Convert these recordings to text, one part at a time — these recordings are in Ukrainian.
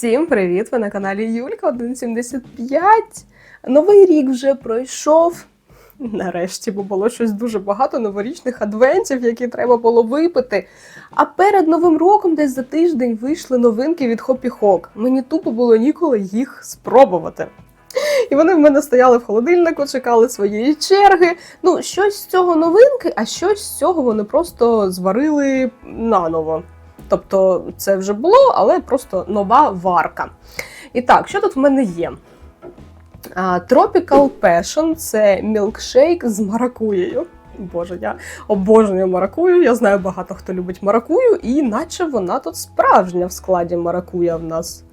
Всім привіт! Ви на каналі Юлька 1.75. Новий рік вже пройшов. Нарешті, бо було щось дуже багато новорічних адвентів, які треба було випити. А перед новим роком, десь за тиждень, вийшли новинки від Хопі Хок. Мені тупо було ніколи їх спробувати. І вони в мене стояли в холодильнику, чекали своєї черги. Ну, щось з цього новинки, а щось з цього вони просто зварили наново. Тобто це вже було, але просто нова варка. І так, що тут в мене є? Tropical Passion це мілкшейк з маракуєю. Боже, я обожнюю маракую. Я знаю багато хто любить маракую, і наче вона тут справжня в складі маракуя в нас.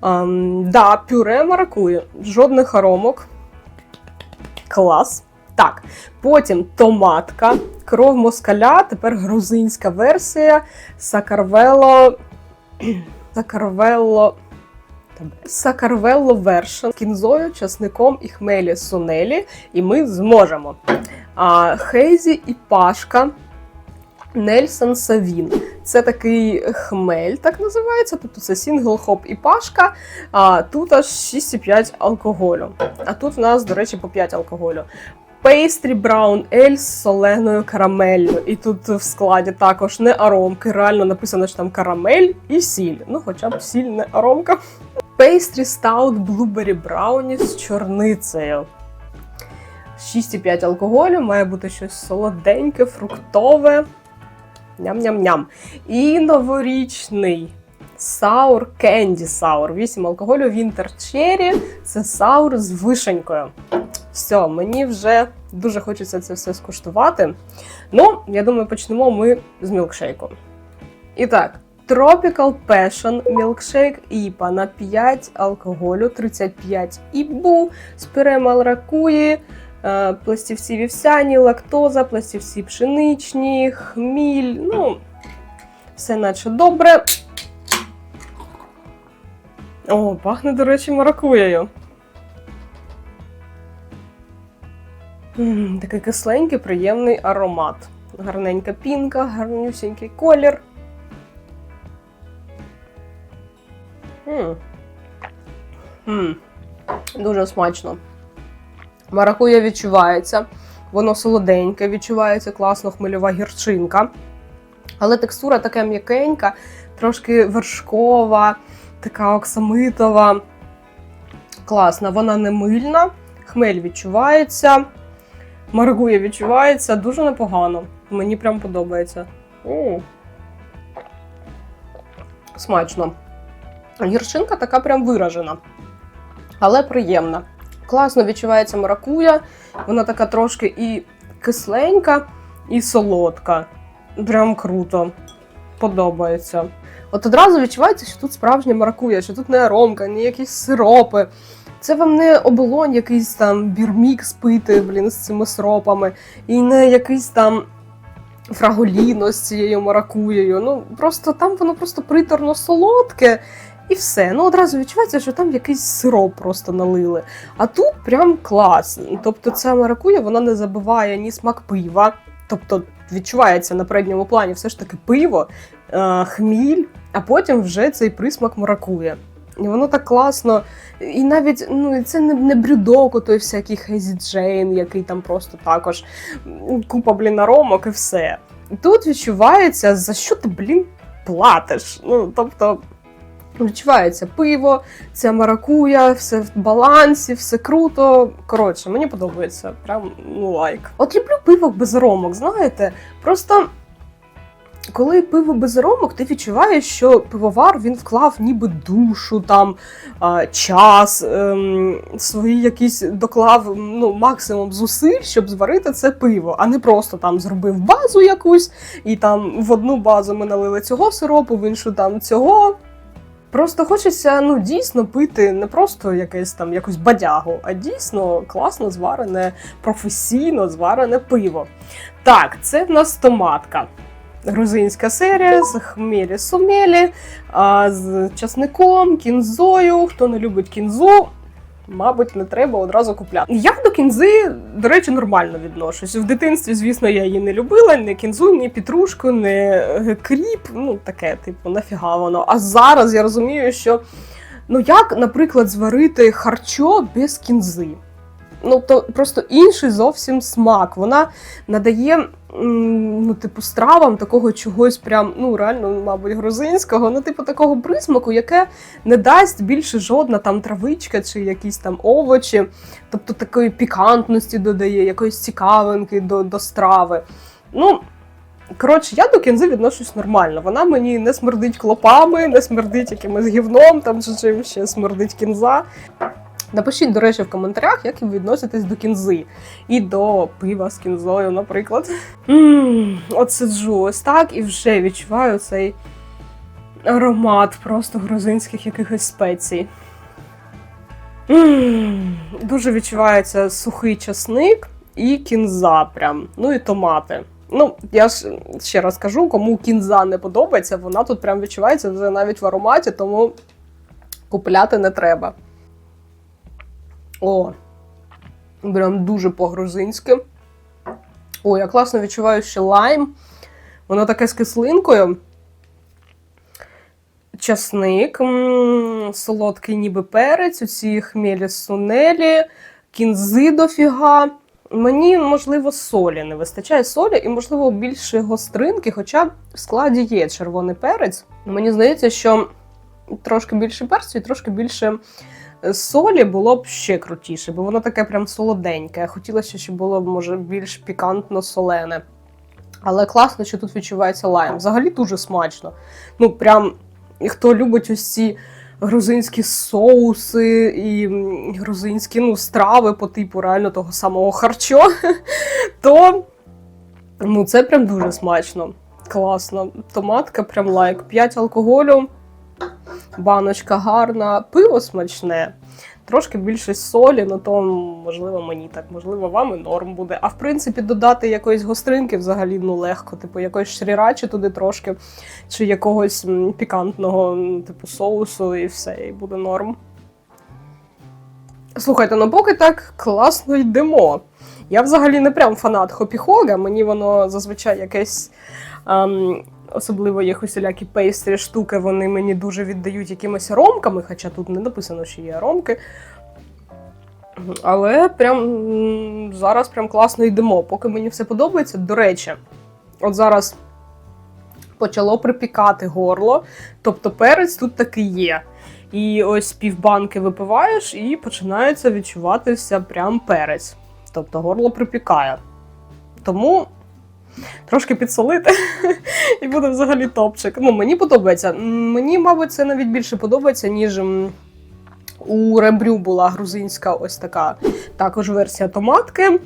Ам, да, пюре маракує, жодних аромок. Клас. Так, потім томатка, кров москаля, тепер грузинська версія, сакарвело. Сакарвело. Сакарвело вершин кінзою, часником і хмелі сунелі, і ми зможемо. А, Хейзі і Пашка. Нельсон Савін. Це такий хмель, так називається. Тобто це сінгл, хоп і пашка. А тут аж 6,5 алкоголю. А тут в нас, до речі, по 5 алкоголю. Пейстрі Браун Ель з соленою карамеллю. І тут в складі також не аромки. Реально написано, що там карамель і сіль. Ну, хоча б сіль не аромка. Пейстрі Стаут Блубері Брауні з чорницею. 6,5 алкоголю, має бути щось солоденьке, фруктове. Ням-ням-ням. І новорічний саур кенді саур. 8 алкоголю Winter Cherry. Це саур з вишенькою. Все, мені вже дуже хочеться це все скуштувати. Ну, я думаю, почнемо ми з мілкшейку. І так, Tropical Passion мілкшейк іпа на 5 алкоголю, 35 ібу, з пюре маракуї, е, пластівці вівсяні, лактоза, пластівці пшеничні, хміль. Ну, все наче добре. О, пахне, до речі, маракуєю. Такий кисленький, приємний аромат. Гарненька пінка, гарнюсінький колір. М. М. Дуже смачно. Маракуя відчувається, воно солоденьке, відчувається класно хмельова гірчинка. Але текстура така м'якенька, трошки вершкова, така оксамитова. Класна, вона не мильна, хмель відчувається. Маргуя відчувається дуже непогано. Мені прям подобається. М. Смачно. Гірчинка така прям виражена, але приємна. Класно відчувається маракуя. Вона така трошки і кисленька, і солодка. Прям круто. Подобається. От одразу відчувається, що тут справжня маракуя, що тут не аромка, ні якісь сиропи. Це вам не оболонь, якийсь там бірмікс пити, блін, з цими сиропами, і не якийсь там фраголіно з цією маракуєю. Ну, просто там воно просто приторно солодке. І все. Ну, одразу відчувається, що там якийсь сироп просто налили. А тут прям клас. Тобто ця маракуя вона не забиває ні смак пива. Тобто відчувається на передньому плані все ж таки пиво, е, хміль, а потім вже цей присмак маракує. І воно так класно. І навіть ну, це не, не брюдок, той всякий Хейзі Джейн, який там просто також купа блін аромок і все. Тут відчувається, за що ти, блін, платиш. Ну, тобто, відчувається пиво, ця маракуя, все в балансі, все круто. Коротше, мені подобається. Прям ну лайк. От люблю пиво без аромок, знаєте. Просто коли пиво без аромок, ти відчуваєш, що пивовар він вклав ніби душу, там час, ем, свої якісь доклав ну, максимум зусиль, щоб зварити це пиво, а не просто там зробив базу якусь, і там в одну базу ми налили цього сиропу, в іншу там цього. Просто хочеться ну дійсно пити не просто якесь там якусь бадягу, а дійсно класно зварене, професійно зварене пиво. Так, це в нас томатка. Грузинська серія з хмелі сумелі, а, з часником, кінзою. Хто не любить кінзу, мабуть, не треба одразу купляти. Я до кінзи, до речі, нормально відношусь. В дитинстві, звісно, я її не любила, ні кінзу, ні петрушку, ні е, кріп. Ну, таке, типу, нафіга воно. А зараз я розумію, що ну як, наприклад, зварити харчо без кінзи. Ну, то просто інший зовсім смак. Вона надає, ну, типу, стравам такого чогось прям, ну, реально, мабуть, грузинського, ну, типу, такого присмаку, яке не дасть більше жодна там травичка чи якісь там овочі, тобто такої пікантності додає, якоїсь цікавинки до, до страви. Ну, коротше, я до кінзи відношусь нормально. Вона мені не смердить клопами, не смердить якимось гівном, там чи чим ще смердить кінза. Напишіть, до речі, в коментарях, як ви відноситесь до кінзи і до пива з кінзою, наприклад. Ммм, от сиджу ось так і вже відчуваю цей аромат просто грузинських якихось спецій. Ммм, дуже відчувається сухий часник і кінза прям, ну і томати. Ну, я ж ще раз кажу, кому кінза не подобається, вона тут прям відчувається вже навіть в ароматі, тому купляти не треба. О, прям дуже по-грузинськи. О, я класно відчуваю ще лайм. Воно таке з кислинкою. Часник, солодкий ніби перець, оці хмелі сунелі, кінзи дофіга. Мені, можливо, солі не вистачає солі і, можливо, більше гостринки, хоча в складі є червоний перець. Мені здається, що трошки більше перцю і трошки більше солі було б ще крутіше, бо воно таке прям солоденьке. Хотілося, щоб було може більш пікантно солене. Але класно, що тут відчувається лайм. Взагалі дуже смачно. Ну, прям хто любить ось ці грузинські соуси і грузинські ну, страви по типу реально того самого харчо, то ну, це прям дуже смачно. Класно. Томатка прям лайк. 5 алкоголю, баночка гарна, пиво смачне. Трошки більше солі, ну то можливо мені так, можливо, вам і норм буде. А в принципі, додати якоїсь гостринки взагалі ну легко, типу якоїсь шрірачі туди трошки, чи якогось пікантного, типу, соусу, і все, і буде норм. Слухайте, ну поки так класно йдемо. Я взагалі не прям фанат хопі-хога, мені воно зазвичай якесь. ем, Особливо їх усілякі пейстрі штуки, вони мені дуже віддають якимись аромками, хоча тут не написано, що є аромки. Але прям зараз прям класно йдемо. Поки мені все подобається. До речі, от зараз почало припікати горло, тобто перець тут таки є. І ось півбанки випиваєш, і починається відчуватися прям перець. Тобто горло припікає. Тому трошки підсолити, і буде взагалі топчик. Ну, мені подобається. Мені, мабуть, це навіть більше подобається, ніж у ребрю була грузинська ось така також версія томатки.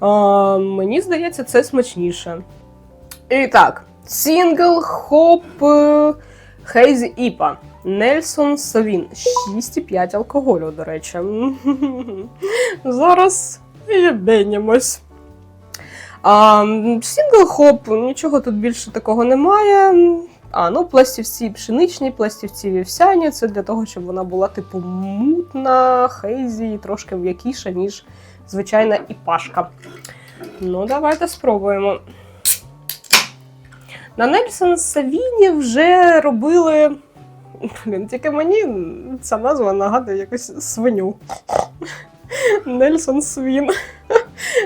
А, мені здається, це смачніше. І так, Сінгл Хоп Хейзі Іпа. Нельсон Савін. 6,5 алкоголю, до речі. Зараз єбенімось. А, Сінгл хоп, нічого тут більше такого немає. А, ну, пластівці пшеничні, пластівці вівсяні. Це для того, щоб вона була, типу, мутна, хейзі, трошки м'якіша, ніж звичайна іпашка. Ну, давайте спробуємо. На Нельсон Савіні вже робили. Блін, тільки мені ця назва нагадує якусь свиню. Нельсон Свін.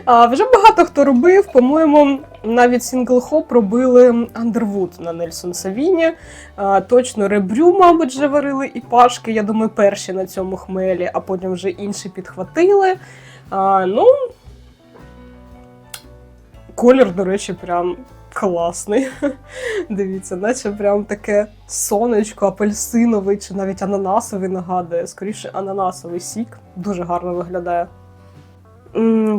А, вже багато хто робив, по-моєму, навіть сінглхоп робили Underwood на Нельсон Савіні. А, точно ребрю, мабуть, вже варили і пашки. Я думаю, перші на цьому хмелі, а потім вже інші підхватили. А, ну, колір, до речі, прям класний. Дивіться, наче прям таке сонечко, апельсиновий чи навіть ананасовий нагадує. Скоріше, ананасовий сік. Дуже гарно виглядає.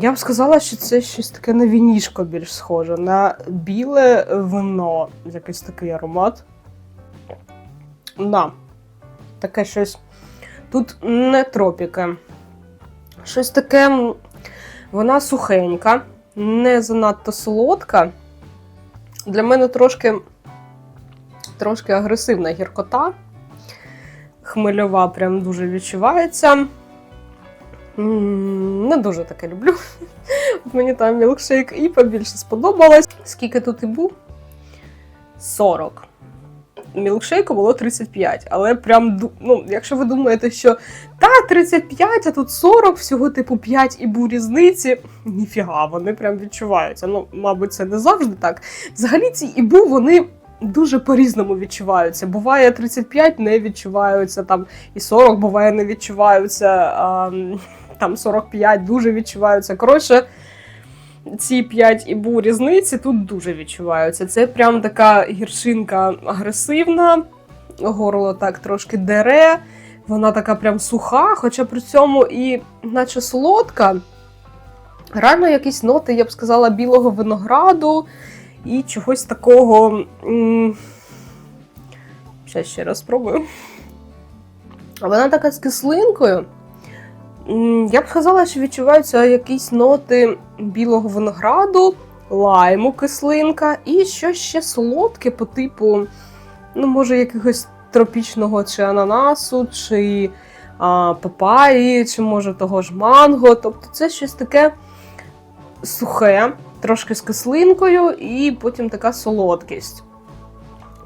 Я б сказала, що це щось таке на вінішко більш схоже, на біле вино. Якийсь такий аромат. Да. Таке щось. Тут не тропіки. Щось таке. Вона сухенька, не занадто солодка. Для мене трошки, трошки агресивна гіркота. Хмельова прям дуже відчувається. Не дуже таке люблю. От Мені там мілкшейк і побільше сподобалось. Скільки тут і був? 40. Мілкшейку було 35, але прям, ну, якщо ви думаєте, що та 35, а тут 40, всього типу 5 і бу різниці, ніфіга, вони прям відчуваються. Ну, мабуть, це не завжди так. Взагалі ці ібу, вони дуже по-різному відчуваються. Буває 35 не відчуваються, там і 40 буває не відчуваються, а, там 45 дуже відчуваються. Коротше, ці 5 ібу різниці тут дуже відчуваються. Це прям така гіршинка агресивна, горло так трошки дере, вона така прям суха, хоча при цьому і наче солодка. Реально якісь ноти, я б сказала, білого винограду і чогось такого. Щас ще раз спробую. Вона така з кислинкою. Я б сказала, що відчуваються якісь ноти білого винограду, лайму, кислинка, і щось ще солодке по типу, ну, може, якогось тропічного чи ананасу, чи а, папаї, чи може того ж манго. Тобто це щось таке сухе, трошки з кислинкою, і потім така солодкість.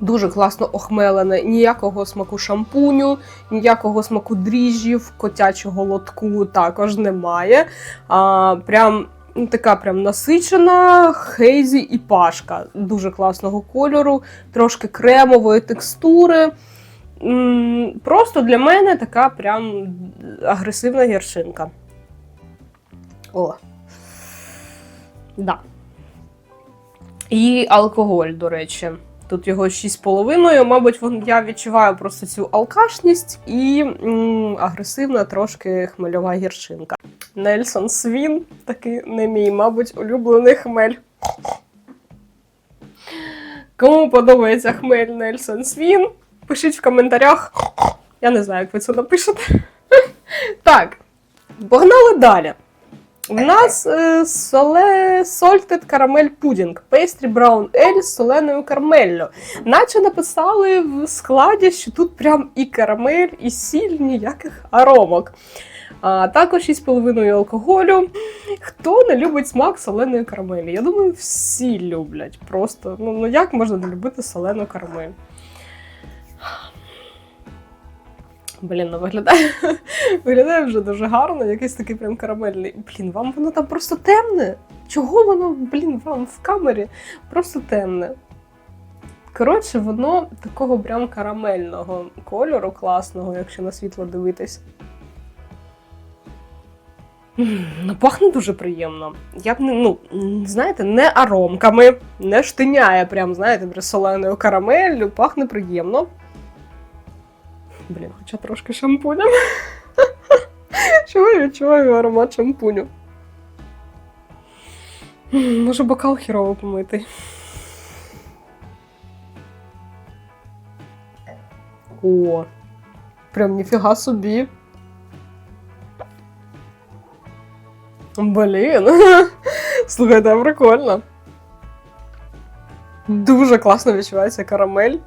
Дуже класно охмелене, ніякого смаку шампуню, ніякого смаку дріжджів, котячого лотку також немає. А, прям ну, така прям насичена, хейзі і пашка дуже класного кольору, трошки кремової текстури. Просто для мене така прям агресивна гіршинка. О. Да. І алкоголь, до речі. Тут його 6,5. Мабуть, я відчуваю просто цю алкашність і м, агресивна трошки хмельова гіршинка. Нельсон Свін, такий не мій, мабуть, улюблений хмель. Кому подобається хмель Нельсон Свін, пишіть в коментарях. Я не знаю, як ви це напишете. Так, погнали далі. У нас е, соле Salted Caramel Pudding, Pastry Brown Ale з соленою карамеллю. Наче написали в складі, що тут прям і карамель, і сіль, ніяких аромок. А також 6,5 алкоголю. Хто не любить смак соленої карамелі? Я думаю, всі люблять. Просто ну, ну як можна не любити солену карамель? Блін, ну виглядає, виглядає вже дуже гарно, якийсь такий прям карамельний. Блін, вам воно там просто темне. Чого воно, блін, вам в камері просто темне? Коротше, воно такого прям карамельного кольору класного, якщо на світло дивитись. Ну, пахне дуже приємно. Я б ну, знаєте, не аромками, не штиняє, прям, знаєте, соленою карамеллю, пахне приємно. Блін, хоча трошки шампунем. Чого я відчуваю аромат шампуню? Може, бокал хірово помитий. О, прям ніфіга собі. Блін. Слухайте, прикольно. Дуже класно відчувається карамель.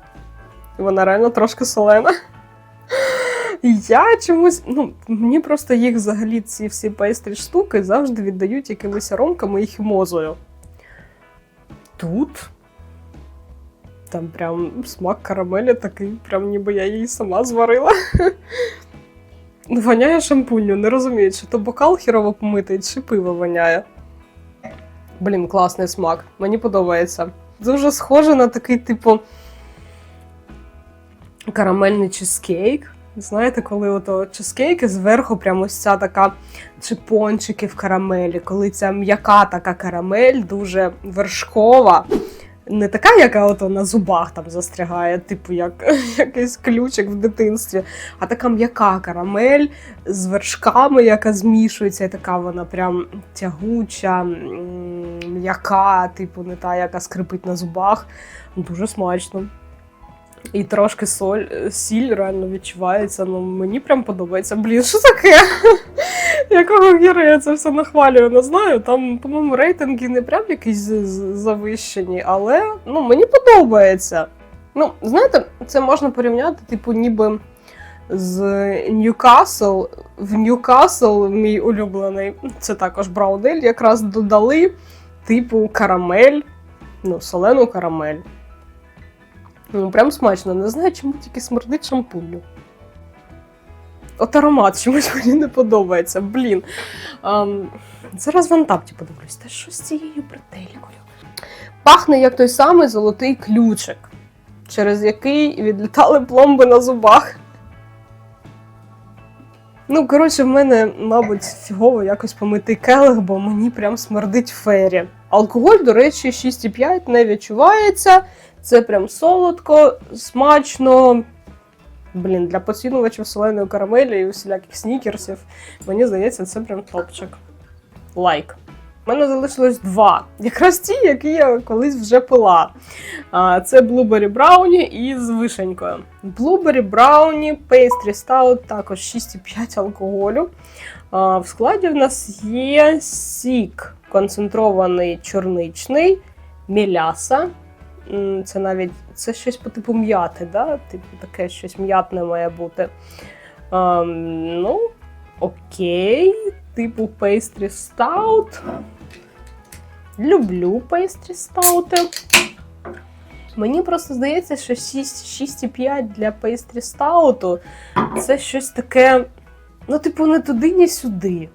Вона реально трошки солена. Я чомусь, ну, мені просто їх взагалі ці всі пейстрі штуки завжди віддають якимись аромками і хімозою. Тут там прям смак карамелі такий, прям ніби я її сама зварила. Воняє шампунью, не розумію, чи то бокал хірово помитий, чи пиво воняє. Блін, класний смак. Мені подобається. Дуже схоже на такий, типу, карамельний чизкейк. Знаєте, коли ото чизкейки зверху прямо ось ця така чи пончики в карамелі, коли ця м'яка така карамель, дуже вершкова. Не така, яка ото на зубах там застрягає, типу як якийсь ключик в дитинстві, а така м'яка карамель з вершками, яка змішується, і така вона прям тягуча, м'яка, типу, не та, яка скрипить на зубах. Дуже смачно. І трошки соль, сіль реально відчувається. Ну, мені прям подобається. Блін, що таке? Якого гіра я це все нахвалюю, не знаю. Там, по-моєму, рейтинги не прям якісь завищені, але ну, мені подобається. Ну, знаєте, це можна порівняти, типу, ніби з Ньюкасл. В Ньюкасл, мій улюблений, це також браудель, якраз додали типу карамель, ну, солену карамель. Ну, прям смачно. Не знаю, чому тільки смердить шампунью. От аромат чомусь мені не подобається. Блін. Ам, зараз в Антапті подивлюсь. Та що з цією бретелькою? Пахне як той самий золотий ключик, через який відлітали пломби на зубах. Ну, коротше, в мене, мабуть, фігово якось помитий келих, бо мені прям смердить фері. Алкоголь, до речі, 6,5 не відчувається. Це прям солодко, смачно. Блін, для поцінувачів соленої карамелі і всіляких снікерсів. Мені здається, це прям топчик. Лайк. У мене залишилось два. Якраз ті, які я колись вже пила. Це Blueberry Brownie із вишенькою. Blueberry Brownie, Pastry Stout, також 6,5 алкоголю. В складі в нас є сік концентрований чорничний, міляса. Це навіть це щось по типу м'яти, да? Типу таке щось м'ятне має бути. А, ну, окей. Типу pastry stout. Люблю pastry стаути. Мені просто здається, що 6,5 для pastry стауту це щось таке, ну, типу, не туди, ні сюди.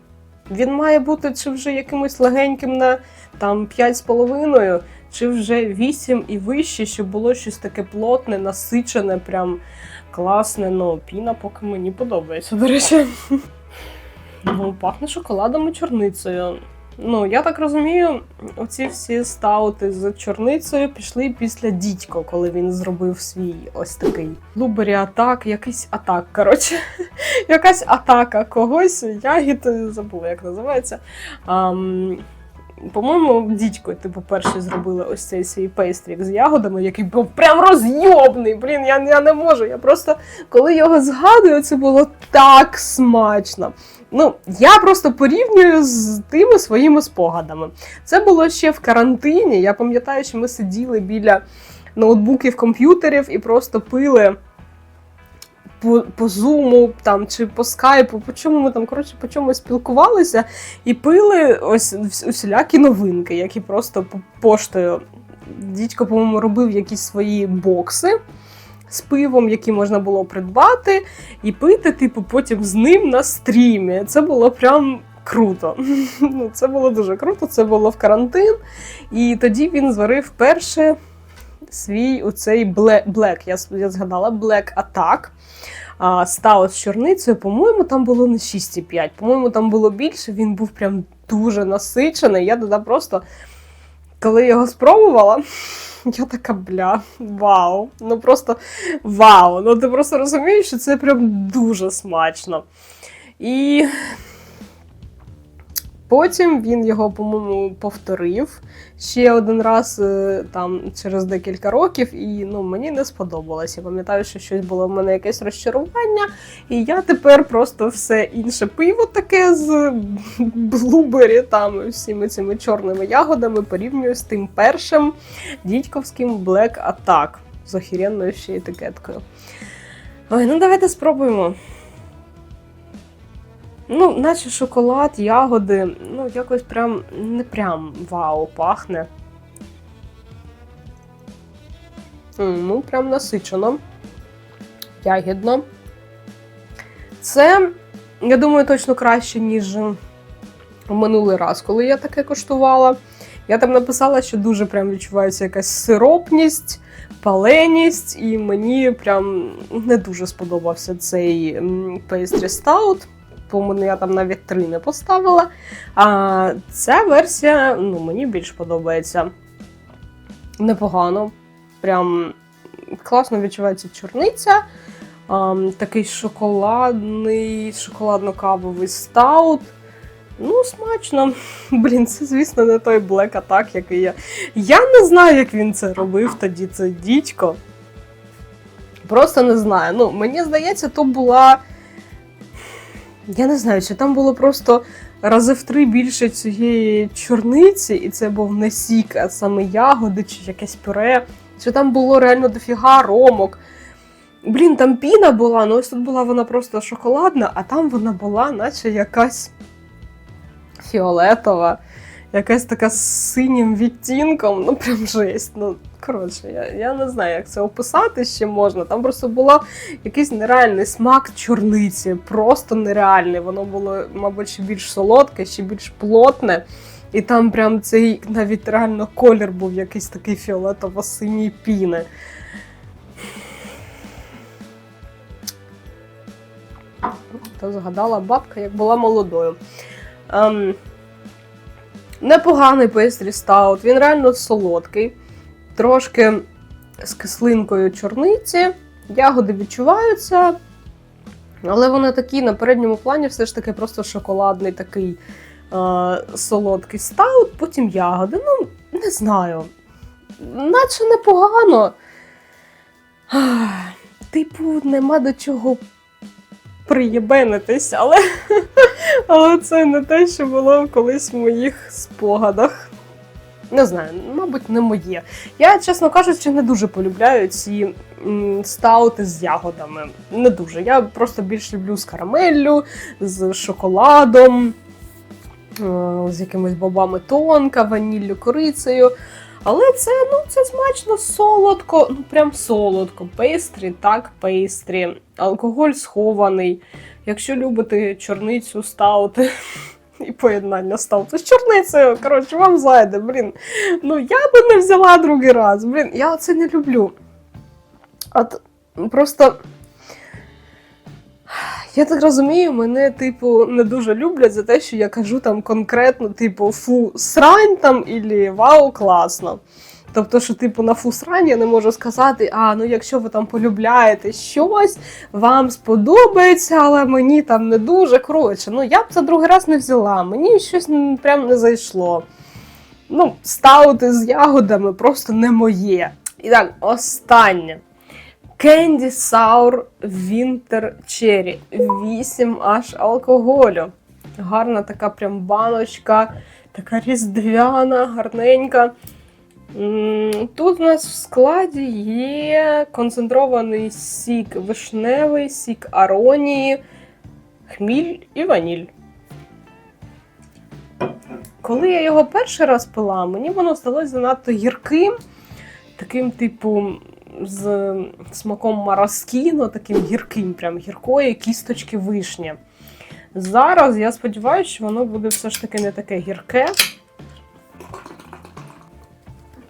Він має бути чи вже якимось легеньким на там 5,5, чи вже 8 і вище, щоб було щось таке плотне, насичене, прям класне. Ну, піна поки мені подобається, до речі. Ну, пахне шоколадом і чорницею. Ну, я так розумію, оці всі стаути з чорницею пішли після дідько, коли він зробив свій ось такий Блубері атак, якийсь атак. Коротше, якась атака когось. Ягід забула, як називається. Ам, по-моєму, дідько, типу, перші зробили ось цей свій пейстрік з ягодами, який був прям розйобний. Блін, я, я не можу. Я просто коли його згадую, це було так смачно. Ну, я просто порівнюю з тими своїми спогадами. Це було ще в карантині. Я пам'ятаю, що ми сиділи біля ноутбуків, комп'ютерів і просто пили по, по зуму там, чи по скайпу, по чому ми там коротше, по чомусь спілкувалися і пили ось усілякі новинки, які просто по- поштою. Дідько, по-моєму, робив якісь свої бокси з пивом, які можна було придбати, і пити, типу, потім з ним на стрімі. Це було прям круто. Ну, Це було дуже круто, це було в карантин. І тоді він зварив перше свій оцей Black я, згадала, Black Attack. А, стаут з чорницею, по-моєму, там було не 6,5, по-моєму, там було більше, він був прям дуже насичений. Я тоді просто, коли його спробувала, я така бля, вау. Ну просто вау. Ну ти просто розумієш, що це прям дуже смачно. І потім він його, по-моєму, повторив ще один раз е, там через декілька років, і ну, мені не сподобалось. Я пам'ятаю, що щось було в мене якесь розчарування, і я тепер просто все інше пиво таке з блубері, там всіми цими чорними ягодами порівнюю з тим першим дідьковським Black Attack з охеренною ще етикеткою. Ой, ну давайте спробуємо. Ну, наче шоколад, ягоди, ну, якось прям не прям вау пахне. Ну, прям насичено. Ягідно. Це, я думаю, точно краще, ніж минулий раз, коли я таке коштувала. Я там написала, що дуже прям відчувається якась сиропність, паленість, і мені прям не дуже сподобався цей м, pastry По-моєму, я там навіть три не поставила. А ця версія ну, мені більш подобається. Непогано. Прям класно відчувається чорниця. Ам, такий шоколадний, шоколадно-кавовий стаут. Ну, смачно. Блін, це, звісно, не той Black Attack, який я. Я не знаю, як він це робив тоді, це дідько. Просто не знаю. Ну, мені здається, то була. Я не знаю, чи там було просто рази в три більше цієї чорниці, і це був не сік, а саме ягоди, чи якесь пюре. Чи там було реально дофіга ромок. Блін, там піна була, ну ось тут була вона просто шоколадна, а там вона була, наче якась фіолетова, якась така з синім відтінком. Ну, прям жесть. Ну, коротше, я, я не знаю, як це описати ще можна. Там просто була якийсь нереальний смак чорниці, просто нереальний. Воно було, мабуть, ще більш солодке, ще більш плотне. І там прям цей навіть реально колір був якийсь такий фіолетово-синій піни. То згадала бабка, як була молодою. Ем, непоганий пейстрі стаут, він реально солодкий, трошки з кислинкою чорниці. Ягоди відчуваються, але вони такі на передньому плані все ж таки просто шоколадний такий е, солодкий стаут, потім ягоди. Ну, не знаю. Наче непогано. Типу, нема до чого приєбенитись, але, але це не те, що було колись в моїх спогадах. Не знаю, мабуть, не моє. Я, чесно кажучи, не дуже полюбляю ці стаути з ягодами. Не дуже. Я просто більш люблю з карамеллю, з шоколадом, е, з якимись бобами тонка, ваніллю, корицею. Але це, ну, це смачно солодко, ну прям солодко. Пейстрі, так, пейстрі. Алкоголь схований. Якщо любите чорницю, стаути і поєднання стауту з чорницею, коротше, вам зайде, блін. Ну я би не взяла другий раз. Блін, я це не люблю. От просто. Я так розумію, мене, типу, не дуже люблять за те, що я кажу там конкретно, типу, фу, срань там, ілі вау, класно. Тобто, що, типу, на фу срань я не можу сказати, а ну якщо ви там полюбляєте щось, вам сподобається, але мені там не дуже. Коротше, ну я б це другий раз не взяла. Мені щось прям не зайшло. Ну, стаути з ягодами просто не моє. І так, останнє. Candy Sour Winter Cherry. 8 аж алкоголю. Гарна така прям баночка, така різдвяна, гарненька. Тут у нас в складі є концентрований сік вишневий, сік аронії, хміль і ваніль. Коли я його перший раз пила, мені воно здалося занадто гірким, таким, типу, з смаком мараскіно, таким гірким, прям гіркої кісточки вишні. Зараз я сподіваюся, що воно буде все ж таки не таке гірке.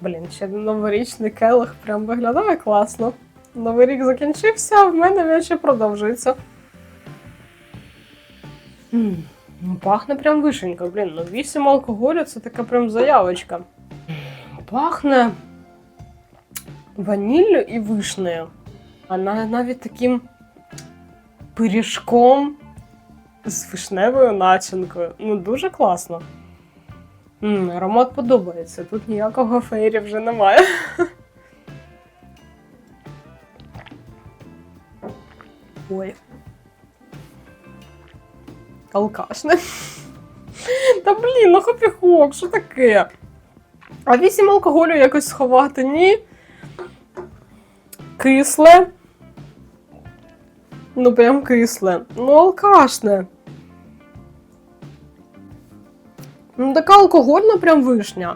Блін, ще новорічний келих прям виглядає класно. Новий рік закінчився, а в мене він ще продовжується. М, ну, Пахне прям вишенька, блін, ну 8 алкоголю це така прям заявочка. Пахне ваніллю і вишнею. А навіть таким пиріжком з вишневою начинкою. Ну, дуже класно. М, аромат подобається. Тут ніякого фейрі вже немає. Ой. Алкашне. Та блін, ну хопіхок, що таке? А вісім алкоголю якось сховати, ні? Кисле. Ну, прям кисле. Ну, алкашне. Ну, така алкогольна прям вишня.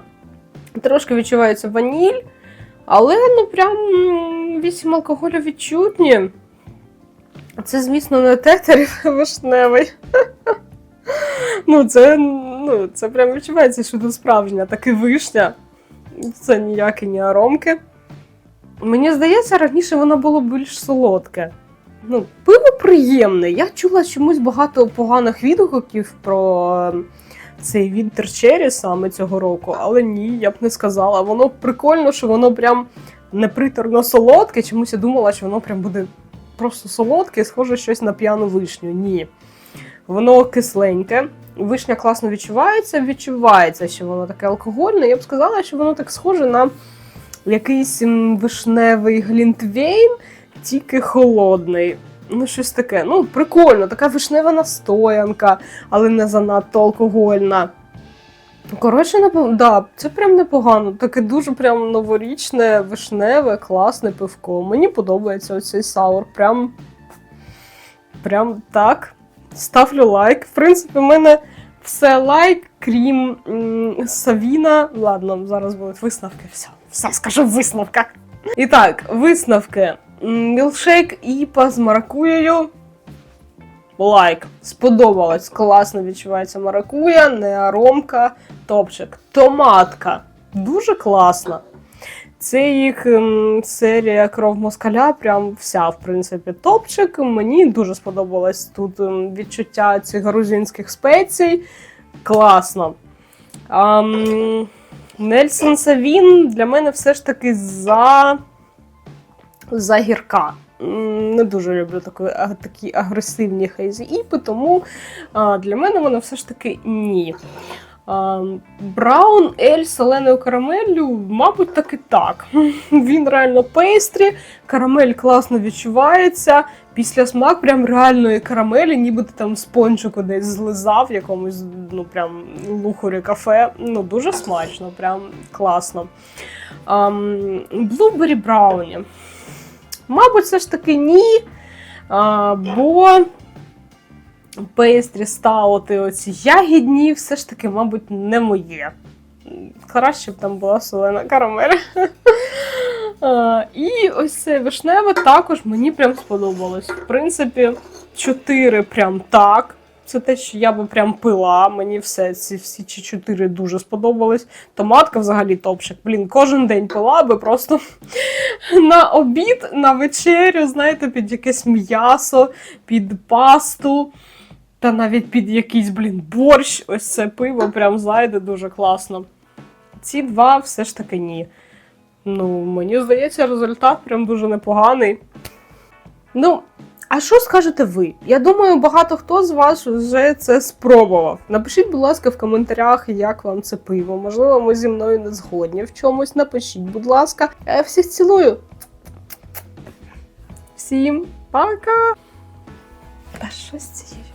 Трошки відчувається ваніль, але ну прям вісім алкоголю відчутні. Це, звісно, не тетерів вишневий. Ну, це, ну, це прям відчувається, що тут справжня таки вишня. Це ніякі не аромки. Мені здається, раніше воно було більш солодке. Ну, пиво приємне. Я чула чомусь багато поганих відгуків про е, цей Winter Cherry саме цього року, але ні, я б не сказала. Воно прикольно, що воно прям неприторно солодке. Чомусь я думала, що воно прям буде просто солодке, схоже щось на п'яну вишню. Ні. Воно кисленьке. Вишня класно відчувається, відчувається, що воно таке алкогольне. Я б сказала, що воно так схоже на якийсь вишневий глінтвейн, тільки холодний. Ну, щось таке. Ну, прикольно, така вишнева настоянка, але не занадто алкогольна. Коротше, да, це прям непогано. Таке дуже прям новорічне, вишневе, класне пивко. Мені подобається оцей саур. Прям. Прям так. Ставлю лайк. В принципі, в мене все лайк, крім м, Савіна. Ладно, зараз будуть висновки. Все, все скажу в висновках. І так, висновки. Мілшейк іпа з маракуєю. Лайк. Сподобалось. Класно відчувається маракуя, неаромка, топчик. Томатка. Дуже класна. Це їх серія кров москаля, прям вся, в принципі, топчик. Мені дуже сподобалось тут відчуття цих грузинських спецій. Класно. Ам, Нельсон Савін для мене все ж таки за, за гірка. Не дуже люблю такі, такі агресивні хейзі іпи, тому а, для мене вона все ж таки ні. Браун Ель з соленою карамеллю, мабуть, таки так. Він реально пейстрі, карамель класно відчувається. Після смак прям реальної карамелі, ніби ти там з пончику десь злизав в якомусь ну прям лухарі кафе. Ну дуже смачно, прям класно. Блубері Брауні. Мабуть, все ж таки ні. А, бо пейстрі стаути, оці ягідні, все ж таки, мабуть, не моє. Краще б там була солена карамель. І ось це вишневе також мені прям сподобалось. В принципі, 4 прям так. Це те, що я би прям пила. Мені все ці всі чотири дуже сподобались. Томатка взагалі топчик. Блін, кожен день пила би просто на обід, на вечерю, знаєте, під якесь м'ясо, під пасту. Та навіть під якийсь, блін, борщ. Ось це пиво прям зайде дуже класно. Ці два все ж таки ні. Ну, мені здається, результат прям дуже непоганий. Ну, а що скажете ви? Я думаю, багато хто з вас вже це спробував. Напишіть, будь ласка, в коментарях, як вам це пиво. Можливо, ми зі мною не згодні в чомусь. Напишіть, будь ласка. Я всіх цілую. Всім пока! Та що з цією?